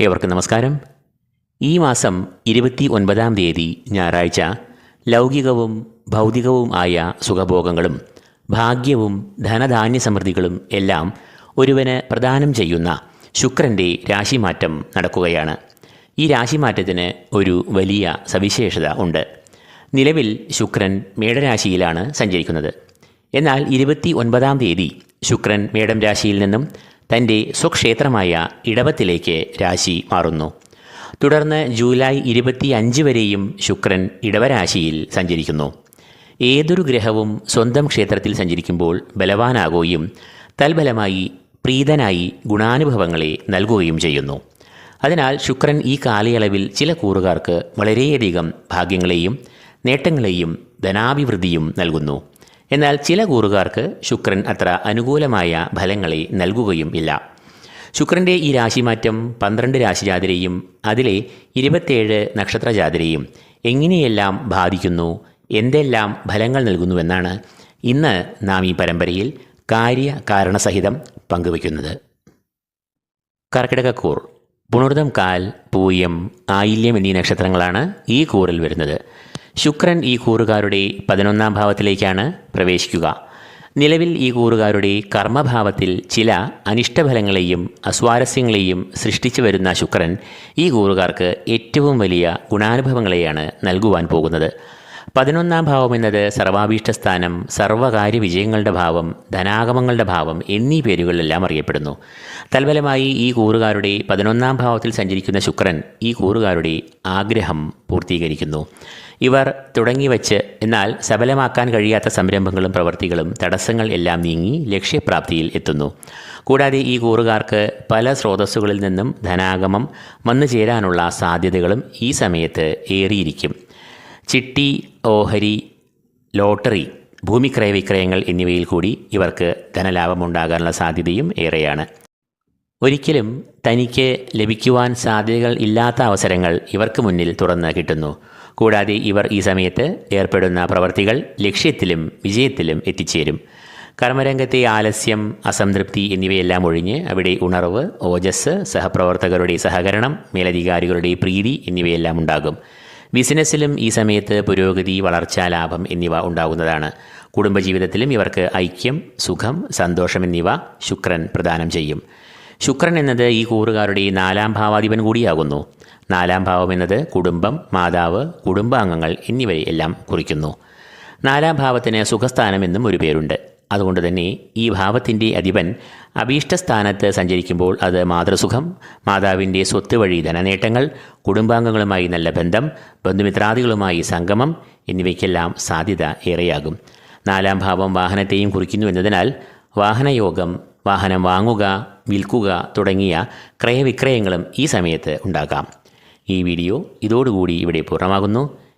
ഏവർക്കും നമസ്കാരം. ഈ മാസം ഇരുപത്തി ഒൻപതാം തീയതി ഞായറാഴ്ച ലൗകികവും ഭൗതികവും ആയ സുഖഭോഗങ്ങളും ഭാഗ്യവും ധനധാന്യ സമൃദ്ധികളും എല്ലാം ഒരുവന് പ്രദാനം ചെയ്യുന്ന ശുക്രന്റെ രാശിമാറ്റം നടക്കുകയാണ്. ഈ രാശിമാറ്റത്തിന് ഒരു വലിയ സവിശേഷത ഉണ്ട്. നിലവിൽ ശുക്രൻ മേടരാശിയിലാണ് സഞ്ചരിക്കുന്നത്. എന്നാൽ ഇരുപത്തി ഒൻപതാം തീയതി ശുക്രൻ മേടം രാശിയിൽ നിന്നും തന്റെ സ്വക്ഷേത്രമായ ഇടവത്തിലേക്ക് രാശി മാറുന്നു. തുടർന്ന് ജൂലൈ ഇരുപത്തി അഞ്ച് വരെയും ശുക്രൻ ഇടവരാശിയിൽ സഞ്ചരിക്കുന്നു. ഏതൊരു ഗ്രഹവും സ്വന്തം ക്ഷേത്രത്തിൽ സഞ്ചരിക്കുമ്പോൾ ബലവാനാകുകയും തൽബലമായി പ്രീതനായി ഗുണാനുഭവങ്ങളെ നൽകുകയും ചെയ്യുന്നു. അതിനാൽ ശുക്രൻ ഈ കാലയളവിൽ ചില കൂറുകാർക്ക് വളരെയധികം ഭാഗ്യങ്ങളെയും നേട്ടങ്ങളെയും ധനാഭിവൃദ്ധിയും നൽകുന്നു. എന്നാൽ ചില കൂറുകാർക്ക് ശുക്രൻ അത്ര അനുകൂലമായ ഫലങ്ങളെ നൽകുകയും ഇല്ല. ശുക്രന്റെ ഈ രാശിമാറ്റം പന്ത്രണ്ട് രാശിജാതിരെയും അതിലെ ഇരുപത്തേഴ് നക്ഷത്രജാതിരെയും എങ്ങനെയെല്ലാം ബാധിക്കുന്നു എന്തെല്ലാം ഫലങ്ങൾ നൽകുന്നുവെന്നാണ് ഇന്ന് നാം ഈ പരമ്പരയിൽ കാര്യ കാരണസഹിതം പങ്കുവയ്ക്കുന്നത് കർക്കിടകക്കൂർ പുണർതം കാൽ പൂയം ആയില്യം എന്നീ നക്ഷത്രങ്ങളാണ് ഈ കൂറിൽ വരുന്നത്. ശുക്രൻ ഈ കൂറുകാരുടെ പതിനൊന്നാം ഭാവത്തിലേക്കാണ് പ്രവേശിക്കുക. നിലവിൽ ഈ കൂറുകാരുടെ കർമ്മഭാവത്തിൽ ചില അനിഷ്ടഫലങ്ങളെയും അസ്വാരസ്യങ്ങളെയും സൃഷ്ടിച്ചു വരുന്ന ശുക്രൻ ഈ കൂറുകാർക്ക് ഏറ്റവും വലിയ ഗുണാനുഭവങ്ങളെയാണ് നൽകുവാൻ പോകുന്നത്. പതിനൊന്നാം ഭാവം എന്നത് സർവാഭീഷ്ട സ്ഥാനം സർവകാര്യ വിജയങ്ങളുടെ ഭാവം ധനാഗമങ്ങളുടെ ഭാവം എന്നീ പേരുകളിലെല്ലാം അറിയപ്പെടുന്നു. തൽഫലമായി ഈ കൂറുകാരുടെ പതിനൊന്നാം ഭാവത്തിൽ സഞ്ചരിക്കുന്ന ശുക്രൻ ഈ കൂറുകാരുടെ ആഗ്രഹം പൂർത്തീകരിക്കുന്നു. ഇവർ തുടങ്ങിവെച്ച് എന്നാൽ സഫലമാക്കാൻ കഴിയാത്ത സംരംഭങ്ങളും പ്രവൃത്തികളും തടസ്സങ്ങൾ എല്ലാം നീങ്ങി ലക്ഷ്യപ്രാപ്തിയിൽ എത്തുന്നു. കൂടാതെ ഈ കൂറുകാർക്ക് പല സ്രോതസ്സുകളിൽ നിന്നും ധനാഗമം വന്നു ചേരാനുള്ള സാധ്യതകളും ഈ സമയത്ത് ഏറിയിരിക്കും. ചിട്ടി ഓഹരി ലോട്ടറി ഭൂമി ക്രയവിക്രയങ്ങൾ എന്നിവയിൽ കൂടി ഇവർക്ക് ധനലാഭമുണ്ടാകാനുള്ള സാധ്യതയും ഏറെയാണ്. ഒരിക്കലും തനിക്ക് ലഭിക്കുവാൻ സാധ്യതകൾ ഇല്ലാത്ത അവസരങ്ങൾ ഇവർക്ക് മുന്നിൽ തുറന്ന് കിട്ടുന്നു. കൂടാതെ ഇവർ ഈ സമയത്ത് ഏർപ്പെടുന്ന പ്രവർത്തികൾ ലക്ഷ്യത്തിലും വിജയത്തിലും എത്തിച്ചേരും. കർമ്മരംഗത്തെ ആലസ്യം അസംതൃപ്തി എന്നിവയെല്ലാം ഒഴിഞ്ഞ് അവിടെ ഉണർവ് ഓജസ് സഹപ്രവർത്തകരുടെ സഹകരണം മേലധികാരികളുടെ പ്രീതി എന്നിവയെല്ലാം ഉണ്ടാകും. ബിസിനസ്സിലും ഈ സമയത്ത് പുരോഗതി വളർച്ചാ ലാഭം എന്നിവ ഉണ്ടാകുന്നതാണ്. കുടുംബജീവിതത്തിലും ഇവർക്ക് ഐക്യം സുഖം സന്തോഷം എന്നിവ ശുക്രൻ പ്രദാനം ചെയ്യും. ശുക്രൻ എന്നത് ഈ കൂറുകാരുടെ നാലാം ഭാവാധിപൻ കൂടിയാകുന്നു. നാലാം ഭാവം എന്നത് കുടുംബം മാതാവ് കുടുംബാംഗങ്ങൾ എന്നിവയെല്ലാം കുറിക്കുന്നു. നാലാം ഭാവത്തിന് സുഖസ്ഥാനം എന്നും ഒരു പേരുണ്ട്. അതുകൊണ്ട് തന്നെ ഈ ഭാവത്തിന്റെ അധിപൻ അഭീഷ്ടസ്ഥാനത്ത് സഞ്ചരിക്കുമ്പോൾ അത് മാതൃസുഖം മാതാവിന്റെ സ്വത്ത് വഴി ധനനേട്ടങ്ങൾ കുടുംബാംഗങ്ങളുമായി നല്ല ബന്ധം ബന്ധുമിത്രാദികളുമായി സംഗമം എന്നിവയ്ക്കെല്ലാം സാധ്യത ഏറെയാകും. നാലാം ഭാവം വാഹനത്തെയും കുറിക്കുന്നു എന്നതിനാൽ വാഹനയോഗം വാഹനം വാങ്ങുക വിൽക്കുക തുടങ്ങിയ ക്രയവിക്രയങ്ങളും ഈ സമയത്ത് ഉണ്ടാകാം. ഈ വീഡിയോ ഇതോടുകൂടി ഇവിടെ പൂർണമാകുന്നു.